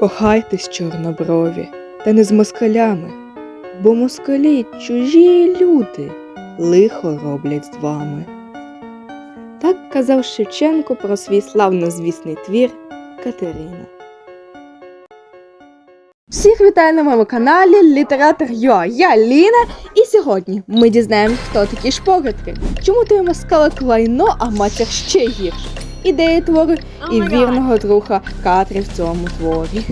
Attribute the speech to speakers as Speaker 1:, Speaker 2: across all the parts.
Speaker 1: Кохайтесь, чорноброві, та не з москалями, бо москалі чужі люди лихо роблять з вами. Так казав Шевченко про свій славнозвісний твір Катерина. Всіх вітаю на моєму каналі Літератор Йо. Я Ліна, і сьогодні ми дізнаємось, хто такі шпогатки, чому ти москала клайно, а матір ще гірше. Ідеї твору і вірного друга Катрі в цьому творі.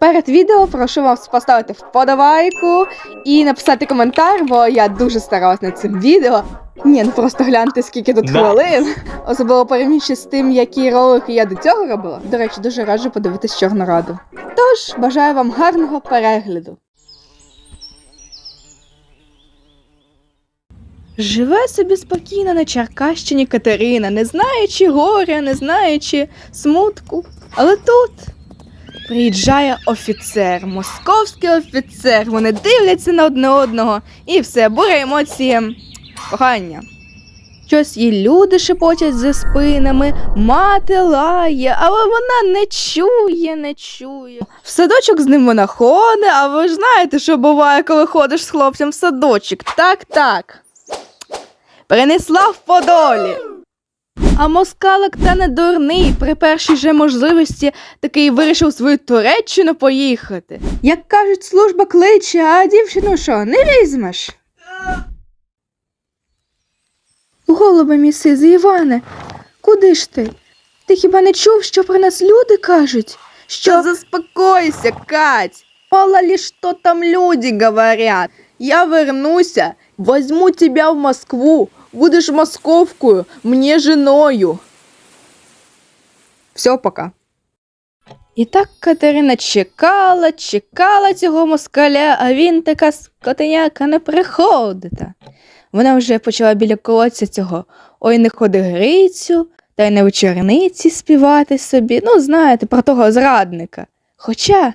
Speaker 1: Перед відео прошу вас поставити вподобайку і написати коментар, бо я дуже старалась над цим відео. Ні, ну просто гляньте, скільки тут хвилин. Особливо порівнюючи з тим, які ролики я до цього робила. До речі, дуже раджу подивитись Чорну Раду. Тож, бажаю вам гарного перегляду. Живе собі спокійно на Черкащині Катерина, не знаючи горя, не знаючи смутку. Але тут приїжджає офіцер, московський офіцер. Вони дивляться на одне одного і все, буря емоції кохання. Щось їй люди шепочуть за спинами, мати лає, але вона не чує, не чує. В садочок з ним вона ходить, а ви ж знаєте, що буває, коли ходиш з хлопцем в садочок. Так, так. Перенесла в Подолі. А москалик та не дурний при першій же можливості такий вирішив свою Туреччину поїхати. Як кажуть, служба кличе, а дівчину що, не візьмеш? Голубе мій сизий, Іване, куди ж ти? Ти хіба не чув, що про нас люди кажуть? Що заспокойся, Кать. Мало ли что там люди говорят. Я вернуся, возьму тебя в Москву, будешь московкую, мне женою. Все, пока. І так Катерина чекала, чекала цього москаля, а він така скотиняка не приходита. Вона вже почала біля колодця цього ой не ходи Грицю, та й не вечорниці співати собі. Ну, знаєте, про того зрадника. Хоча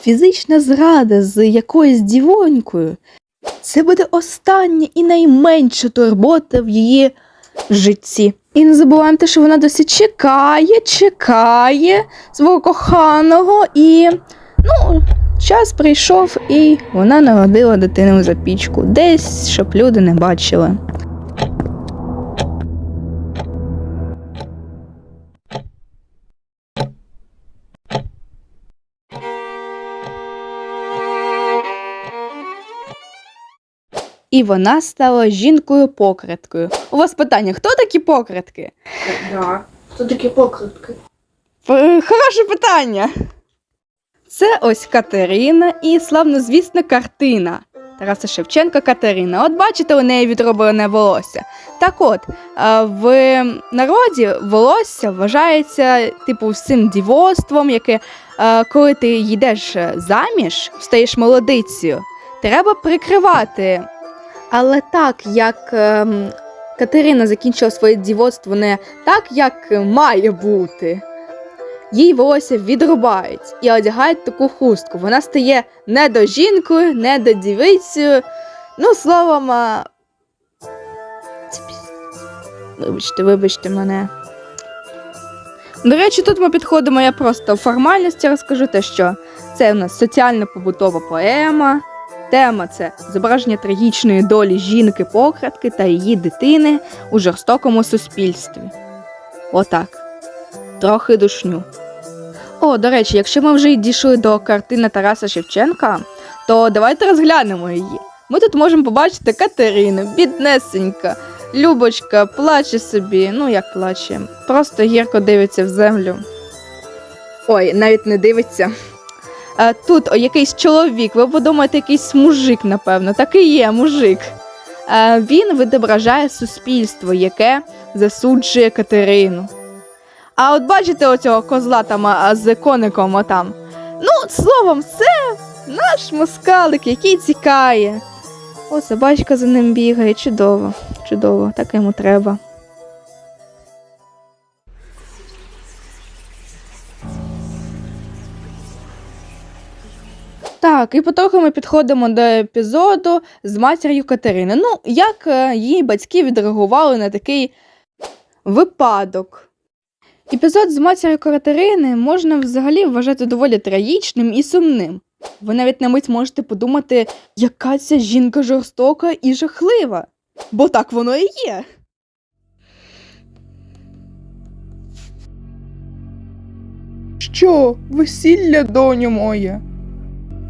Speaker 1: фізична зрада з якоюсь дівонькою це буде остання і найменша турбота в її житті. І не забувайте, що вона досі чекає, чекає свого коханого і. Ну, час прийшов, і вона народила дитину за пічку, десь, щоб люди не бачили. І вона стала жінкою-покриткою. У вас питання: хто такі покритки?
Speaker 2: Да. Хто такі покритки?
Speaker 1: Е, Хороше питання. Це ось Катерина і славнозвісна картина Тараса Шевченка Катерина. От бачите, у неї відроблене волосся. Так от, в народі волосся вважається типу всім дівоцтвом, яке коли ти йдеш заміж, стаєш молодицею, треба прикривати. Але так як ем, Катерина закінчила своє дівоцтво не так, як має бути. Їй волосся відрубають і одягають таку хустку. Вона стає не до жінкою, не до дівицею. Ну, словом, вибачте, вибачте мене. До речі, тут ми підходимо, я просто в формальності розкажу те, що це у нас соціально-побутова поема. Тема це зображення трагічної долі жінки-покрадки та її дитини у жорстокому суспільстві. Отак. Трохи душню. О, до речі, якщо ми вже дійшли до картини Тараса Шевченка, то давайте розглянемо її. Ми тут можемо побачити Катерину, біднесенька, Любочка, плаче собі, ну як плаче, просто гірко дивиться в землю. Ой, навіть не дивиться. А, тут якийсь чоловік, ви подумаєте, якийсь мужик, напевно, так і є мужик. Він відображає суспільство, яке засуджує Катерину. А от бачите оцього козла там з коником отам. Ну, словом, це наш москалик, який тікає. О, собачка за ним бігає, чудово, чудово, так йому треба. Так, і потроху ми підходимо до епізоду з матір'ю Катерини. Ну, як е, її батьки відреагували на такий випадок. Епізод з матір'ю Катерини можна взагалі вважати доволі трагічним і сумним. Ви навіть на мить можете подумати, яка ця жінка жорстока і жахлива. Бо так воно і є.
Speaker 3: Що, весілля, доню моє?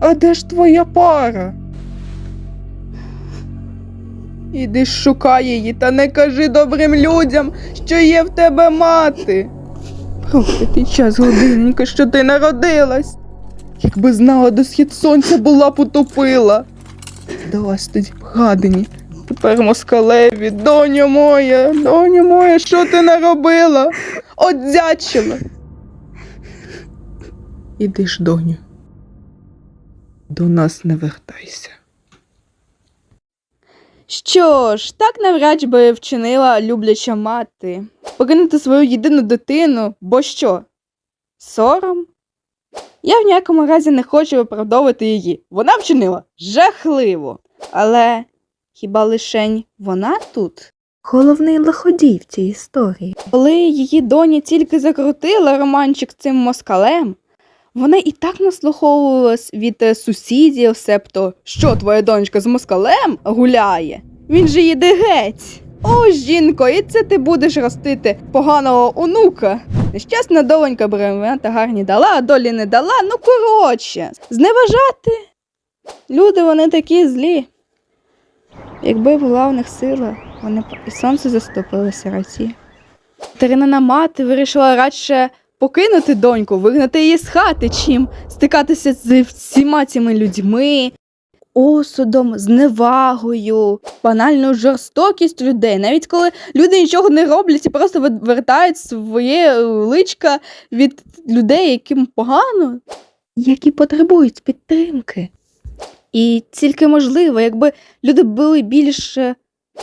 Speaker 3: А де ж твоя пара? Іди шукай її та не кажи добрим людям, що є в тебе мати. Проклятий час, годиненько, що ти народилась. Якби знала, до схід сонця була б утопила. Здалась тоді гадині. Тепер москалеві, доню моя, доню моя, що ти наробила? Одзячила. Іди ж, доню. До нас не вертайся.
Speaker 1: Що ж, так навряд би вчинила любляча мати. Покинути свою єдину дитину, бо що? Сором? Я в ніякому разі не хочу виправдовувати її. Вона вчинила жахливо. Але хіба лишень вона тут?
Speaker 4: Головний лиходій в цій історії.
Speaker 1: Коли її доня тільки закрутила романчик цим москалем, вона і так наслуховувалась від е, сусідів, себто, що твоя донька з москалем гуляє. Він же їде геть. О, жінко, і це ти будеш ростити поганого онука. Нещасна доленька бремета гарні дала, а долі не дала. Ну коротше, зневажати. Люди вони такі злі. Якби була в них сила, вони б і сонце заступилося раці. Катерина мати вирішила радше покинути доньку, вигнати її з хати, чим стикатися з всіма цими людьми, осудом, зневагою, банальною жорстокістю людей. Навіть коли люди нічого не роблять і просто відвертають своє е, личка від людей, яким погано,
Speaker 4: які потребують підтримки.
Speaker 1: І тільки можливо, якби люди були більш е,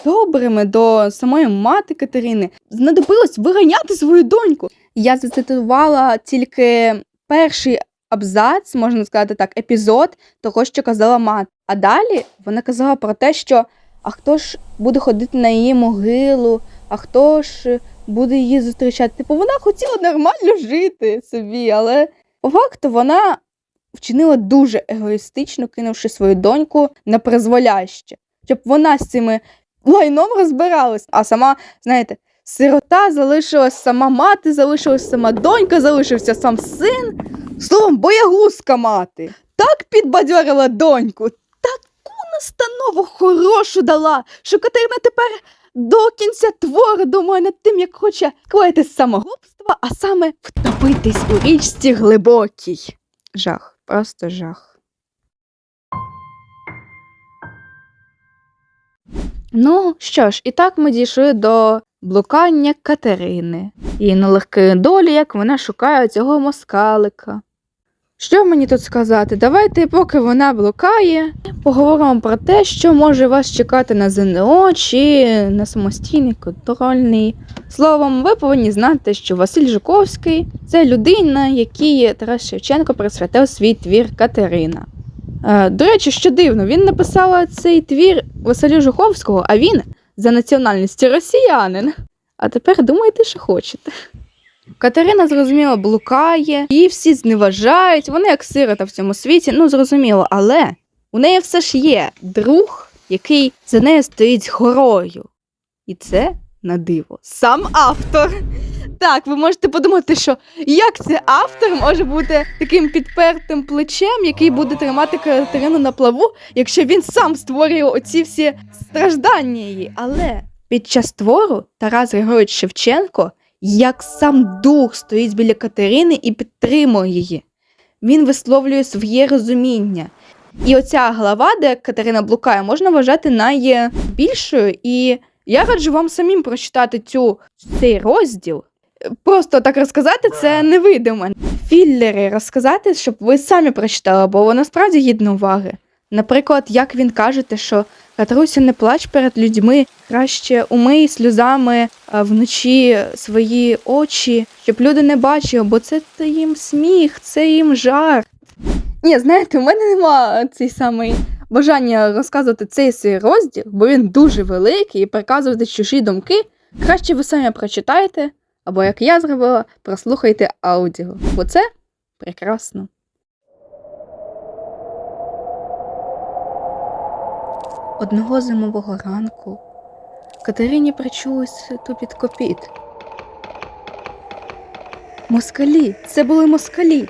Speaker 1: добрими до самої мати Катерини, знадобилось виганяти свою доньку. Я зацитувала тільки перший абзац, можна сказати так, епізод того, що казала мати. А далі вона казала про те, що а хто ж буде ходити на її могилу, а хто ж буде її зустрічати. Типу, вона хотіла нормально жити собі, але по факту вона вчинила дуже егоїстично, кинувши свою доньку на призволяще, щоб вона з цими лайном розбиралась, а сама, знаєте, сирота залишилась сама мати, залишилась сама донька, залишився сам син. Словом, боягузка мати. Так підбадьорила доньку, таку настанову хорошу дала, що Катерина тепер до кінця твору думає над тим, як хоче клеїти самогубство, а саме втопитись у річці глибокій. Жах, просто жах. Ну що ж, і так ми дійшли до блукання Катерини. І нелегкої долі, як вона шукає цього москалика. Що мені тут сказати? Давайте, поки вона блукає, поговоримо про те, що може вас чекати на ЗНО чи на самостійний контрольний. Словом, ви повинні знати, що Василь Жуковський це людина, якій Тарас Шевченко присвятив свій твір Катерина. Е, До речі, що дивно, він написав цей твір Василю Жуховського, а він за національністю росіянин. А тепер думайте, що хочете. Катерина, зрозуміло, блукає, її всі зневажають, вона як сирота в цьому світі, ну зрозуміло, але у неї все ж є друг, який за нею стоїть горою. І це на диво. Сам автор. Так, ви можете подумати, що як це автор може бути таким підпертим плечем, який буде тримати Катерину на плаву, якщо він сам створює оці всі страждання її. Але під час твору Тарас Григорович Шевченко, як сам дух, стоїть біля Катерини і підтримує її. Він висловлює своє розуміння. І оця глава, де Катерина блукає, можна вважати найбільшою. І я раджу вам самим прочитати цю, цей розділ. Просто так розказати це не вийде в мене. Філлери розказати, щоб ви самі прочитали, бо воно справді гідно уваги. Наприклад, як він каже, що Катруся, не плач перед людьми, краще умий сльозами вночі свої очі, щоб люди не бачили, бо це їм сміх, це їм жар. Ні, знаєте, у мене нема цей самий бажання розказувати цей свій розділ, бо він дуже великий і переказувати чужі думки. Краще ви самі прочитайте, Або як я зробила, прослухайте аудіо, бо це прекрасно. Одного зимового ранку Катерині причулося тупіт копіт. Москалі, це були москалі.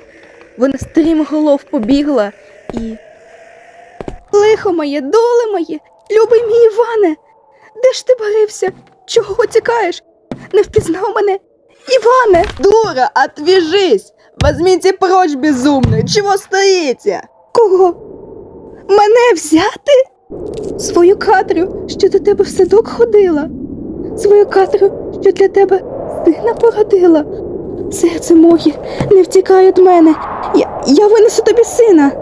Speaker 1: Вона стрімголов побігла і. Лихо моє, доле моє, любий мій Іване, де ж ти барився? Чого тікаєш? Не впізнав мене? Іване!
Speaker 3: Дура, отвяжись! Возьмите прочь, безумный! Чего стоите?
Speaker 1: Кого? Мене взяти? Свою Катрю, що до тебе в садок ходила. Свою Катрю, що для тебе сина породила. Серце моє, не втікай від мене. Я, я винесу тобі сина.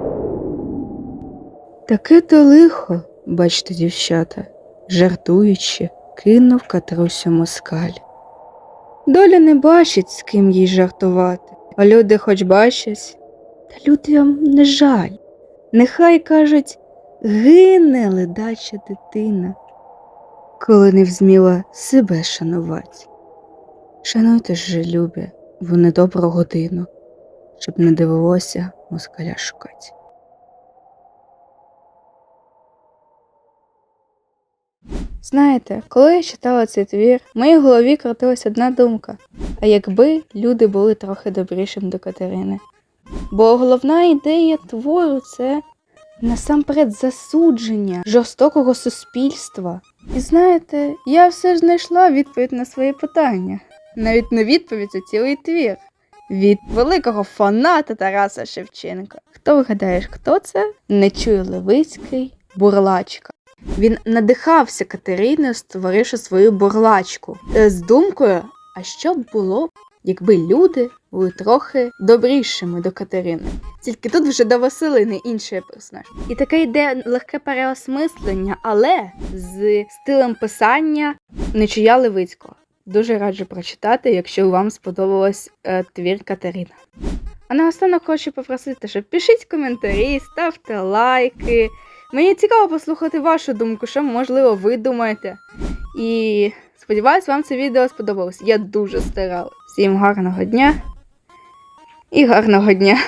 Speaker 1: Таке то лихо, бачите, дівчата, жартуючи, кинув Катрусю москаль. Доля не бачить, з ким їй жартувати, а люди хоч бачать, та людям не жаль. Нехай кажуть, гине ледача дитина, коли не взміла себе шанувати. Шануйте ж, любі, в недобру годину, щоб не дивилося москаля шукать. Знаєте, коли я читала цей твір, в моїй голові крутилась одна думка: а якби люди були трохи добрішим до Катерини. Бо головна ідея твору це насамперед засудження жорстокого суспільства. І знаєте, я все ж знайшла відповідь на свої питання. Навіть не відповідь, а цілий твір. Від великого фаната Тараса Шевченка. Хто вигадаєш, хто це? Не чує Левицький, бурлачка. Він надихався Катериною, створивши свою бурлачку е, з думкою, а що б було, якби люди були трохи добрішими до Катерини. Тільки тут вже до Василини інший персонаж. І таке йде легке переосмислення, але з стилем писання Нечуя Левицького. Дуже раджу прочитати, якщо вам сподобалось е, твір Катерина. А наостанок хочу попросити, щоб пишіть коментарі, ставте лайки. Мені цікаво послухати вашу думку, що можливо ви думаєте. І сподіваюсь, вам це відео сподобалось. Я дуже старалась. Всім гарного дня і гарного дня!